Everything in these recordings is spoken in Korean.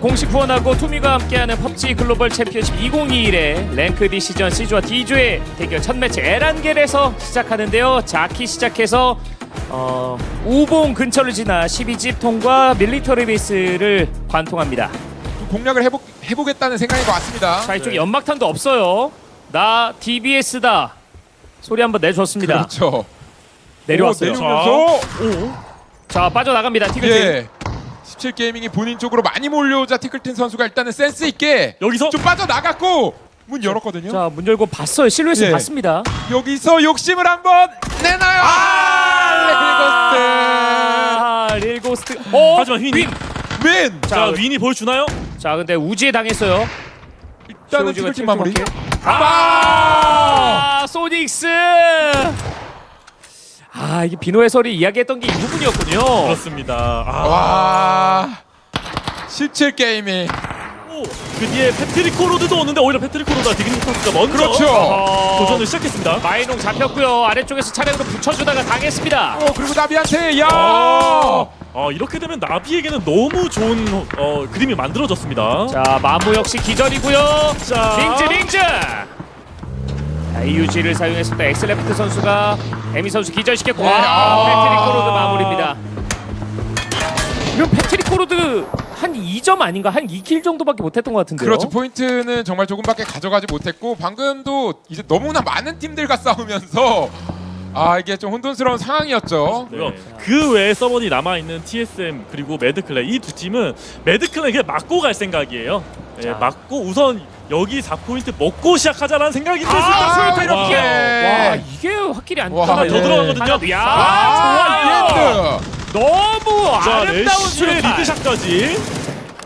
공식 후원하고 투미가 함께하는 펍지 글로벌 챔피언십 2021의 랭크 D 시전 C조와 D조의 대결 첫 매치 에란겔에서 시작하는데요. 자키 시작해서 어, 우봉 근처를 지나 12집 통과 밀리터리 베이스를 관통합니다. 공략을 해보, 해보겠다는 생각인 것 같습니다. 자 이쪽 에 연막탄도 없어요. 나 DBS다. 소리 한번 내줬습니다. 그렇죠. 내려왔어요. 오, 내려오면서 오. 자 빠져나갑니다. 티글팀. 예. 17 게이밍이 본인 쪽으로 많이 몰려오자 티클틴 선수가 일단은 센스 있게 여기서 좀 빠져 나갔고 문 열었거든요. 자 문 열고 봤어요. 실루엣을 예. 봤습니다. 여기서 욕심을 한번 내놔요. 아, 아 릴고스트. 어 하지만 휘니. 윈. 네. 윈. 자 자, 윈이 보여주나요? 자 근데 우지에 당했어요. 일단은 쇼지가 티클틴 마무리. 아! 아 소닉스. 아 이게 비노 해설이 이야기했던 게 이 부분이었군요. 그렇습니다. 아, 와. 17 게이밍. 오, 그 뒤에 패트릭 코로드도 오는데 오히려 패트릭 코로드가 디그니 선수가 먼저 그렇죠. 어, 도전을 시작했습니다. 마이농 잡혔고요. 아래쪽에서 차량으로 붙여주다가 당했습니다. 어 그리고 나비한테 야. 어, 어, 이렇게 되면 나비에게는 너무 좋은 어, 그림이 만들어졌습니다. 자 마무 역시 기절이고요. 자. 링즈 링 사용해서 또 엑셀레프트 선수가 에미 선수 기절시켰고 네. 와 아. 패트릭 코로드 마무리입니다. 이건 패트릭 코로드 한 2점 아닌가 한 2킬 정도밖에 못했던 것 같은데요. 그렇죠. 포인트는 정말 조금밖에 가져가지 못했고 방금도 이제 너무나 많은 팀들과 싸우면서 아 이게 좀 혼돈스러운 상황이었죠. 고요. 그 외에 서버니 남아 있는 TSM 그리고 매드클랜 이 두 팀은 매드클랜 그냥 맞고 갈 생각이에요. 예, 자. 맞고 우선 여기 4포인트 먹고 시작하자라는 생각이 들수 아, 있다. 수류탄 이렇게. 와. 와 이게 확실히 안 와, 하나 네. 더 들어가거든요. 들어가거든요. 야, 아, 좋아요. 너무 자, 아름다운 레시의 수류탄. 리드샷까지.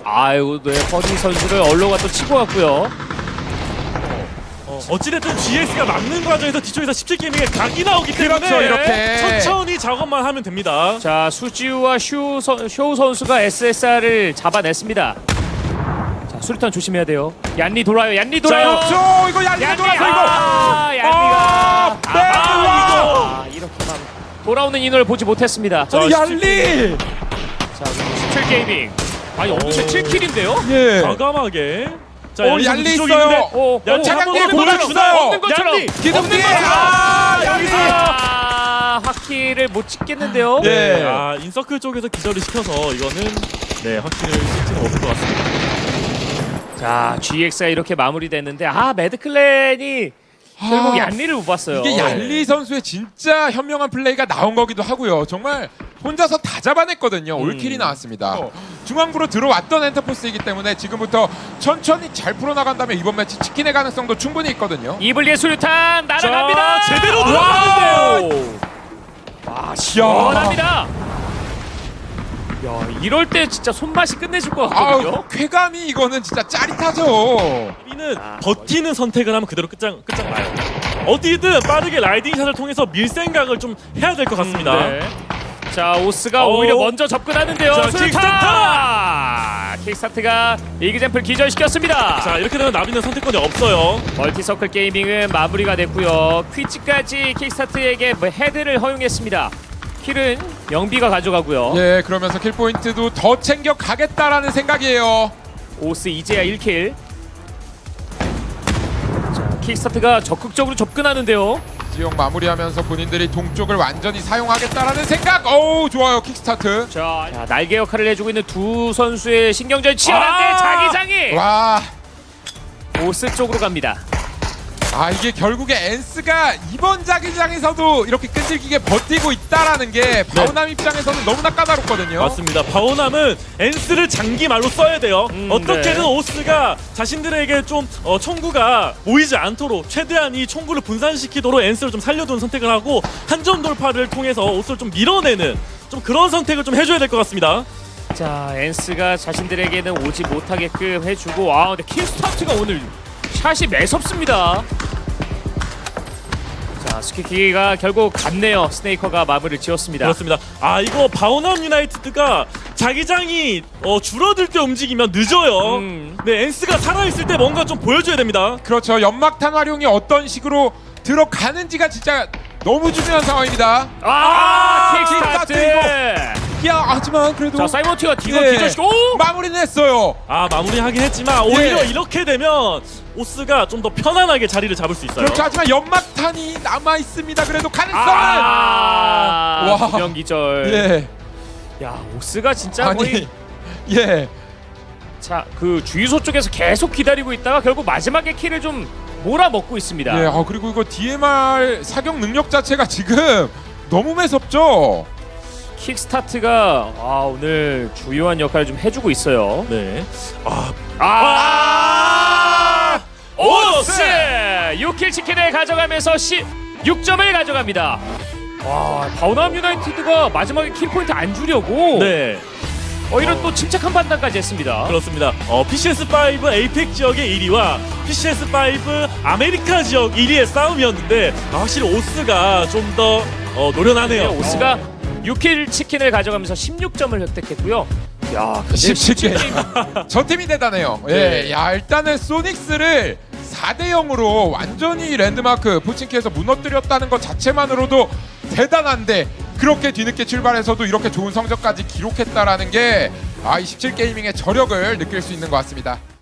아이고, 네, 허니 선수를 얼로가 또 치고 갔고요. 어, 어찌됐든 GX가 막는 과정에서 뒤쪽에서 17게임에 각이 나오기 때문에 그렇죠, 이렇게. 천천히 작업만 하면 됩니다. 자, 수지우와 슈, 선, 쇼 선수가 SSR을 잡아냈습니다. 자, 수류탄 조심해야 돼요. 얀리 돌아요, 얀리 돌아요. 저 이거 얄리 얀리, 돌아서 이거. 아, 얀리가. 아, 네, 아, 이렇게만 돌아오는 인원을 보지 못했습니다. 자, 아니 얄리. 17 게이밍. 아니, 어느새 오. 7킬인데요? 예. 과감하게. 자, 오, 얄리 있어요. 있는데 오, 얀리 오, 한번 차량에 더 공을? 주나요? 없는 것처럼. 얀리! 기둥 뒤에. 아, 여기서. 아, 확킬을 못 찍겠는데요? 네. 네. 아, 인서클 쪽에서 기절을 시켜서 이거는 네, 확실히 실수는 없을 것 같습니다. 자, GX가 이렇게 마무리됐는데 아, 매드클랜이 결국 아, 얀리를 못 봤어요. 이게 얄리 선수의 진짜 현명한 플레이가 나온 거기도 하고요. 정말 혼자서 다 잡아냈거든요. 음. 올킬이 나왔습니다. 어, 중앙부로 들어왔던 엔터포스이기 때문에 지금부터 천천히 잘 풀어나간다면 이번 매치 치킨의 가능성도 충분히 있거든요. 이블리의 수류탄 날아갑니다. 자, 제대로 와! 들어갔는데요. 와, 시원합니다. 야, 이럴 때 진짜 손맛이 끝내줄 것 같거든요. 아우, 쾌감이 이거는 진짜 짜릿하죠. 이는 아, 버티는 선택을 하면 그대로 끝장 끝장 나요. 어디든 빠르게 라이딩 샷을 통해서 밀 생각을 좀 해야 될 것 같습니다. 네. 자, 오스가 오. 오히려 먼저 접근하는데요. 자, 수류탄! 킥스타트가 이그젠플 기절시켰습니다. 자 이렇게 되면 나비는 선택권이 없어요. 멀티서클 게이밍은 마무리가 됐고요. 퀴즈까지 킥스타트에게 뭐 헤드를 허용했습니다. 킬은 영비가 가져가고요. 예, 그러면서 킬 포인트도 더 챙겨 가겠다라는 생각이에요. 오스 이제야 1킬. 자, 킥스타트가 적극적으로 접근하는데요. 지역 마무리하면서 본인들이 동쪽을 완전히 사용하겠다라는 생각. 어우, 좋아요. 킥스타트. 자, 자, 날개 역할을 해주고 있는 두 선수의 신경전 치열한데 아! 자기장이 와. 오스 쪽으로 갑니다. 아 이게 결국에 엔스가 이번 자기장에서도 이렇게 끈질기게 버티고 있다라는 게 바우남 입장에서는 너무나 까다롭거든요. 맞습니다. 바오남은 엔스를 장기 말로 써야 돼요. 음, 어떻게든 네. 오스가 자신들에게 좀 어, 총구가 모이지 않도록 최대한 이 총구를 분산시키도록 엔스를 좀 살려두는 선택을 하고 한 점 돌파를 통해서 오스를 좀 밀어내는 좀 그런 선택을 좀 해줘야 될 것 같습니다. 자, 엔스가 자신들에게는 오지 못하게끔 해주고 와, 근데 킥스타트가 오늘 샷이 매섭습니다. 자, 스키키가 결국 갔네요. 스네이커가 마무리를 지었습니다. 그렇습니다. 아 이거 바오남 유나이티드가 자기장이 어, 줄어들 때 움직이면 늦어요. 음. 네 엔스가 살아있을 때 뭔가 좀 보여줘야 됩니다. 그렇죠. 연막탄 활용이 어떤 식으로 들어가는지가 진짜 너무 중요한 상황입니다. 아, 킥스타트 킥스타트! 야 하지만 그래도 자 사이먼티가 이거 예. 기절시고 오! 마무리는 했어요. 아 마무리하긴 했지만 오히려 예. 이렇게 되면 오스가 좀 더 편안하게 자리를 잡을 수 있어요. 그렇죠. 하지만 연막탄이 남아 있습니다. 그래도 가능성은 아, 와. 두명 기절. 예. 야 오스가 진짜 거의 아니 예. 자 그 주유소 쪽에서 계속 기다리고 있다가 결국 마지막에 킬을 좀 몰아먹고 있습니다. 예. 아 그리고 이거 DMR 사격 능력 자체가 지금 너무 매섭죠. 킥스타트가 아, 오늘 주요한 역할을 좀 해주고 있어요. 네. 아, 아, 오스 6킬 치킨을 가져가면서 16점을 가져갑니다. 와 바우남 유나이티드가 마지막에 킬 포인트 안 주려고 네. 어, 이런 또 침착한 판단까지 했습니다. 그렇습니다. 어, PCS5 에이펙 지역의 1위와 PCS5 아메리카 지역 1위의 싸움이었는데 아, 확실히 오스가 좀더 어, 노련하네요. 오스가 6킬 치킨을 가져가면서 16점을 획득했고요. 야, 근데 17게임. 저 팀이 대단해요. 예. 네. 야, 일단은 소닉스를 4대 0으로 완전히 랜드마크 포칭키에서 무너뜨렸다는 것 자체만으로도 대단한데 그렇게 뒤늦게 출발해서도 이렇게 좋은 성적까지 기록했다라는 게 아, 이 17게이밍의 저력을 느낄 수 있는 것 같습니다.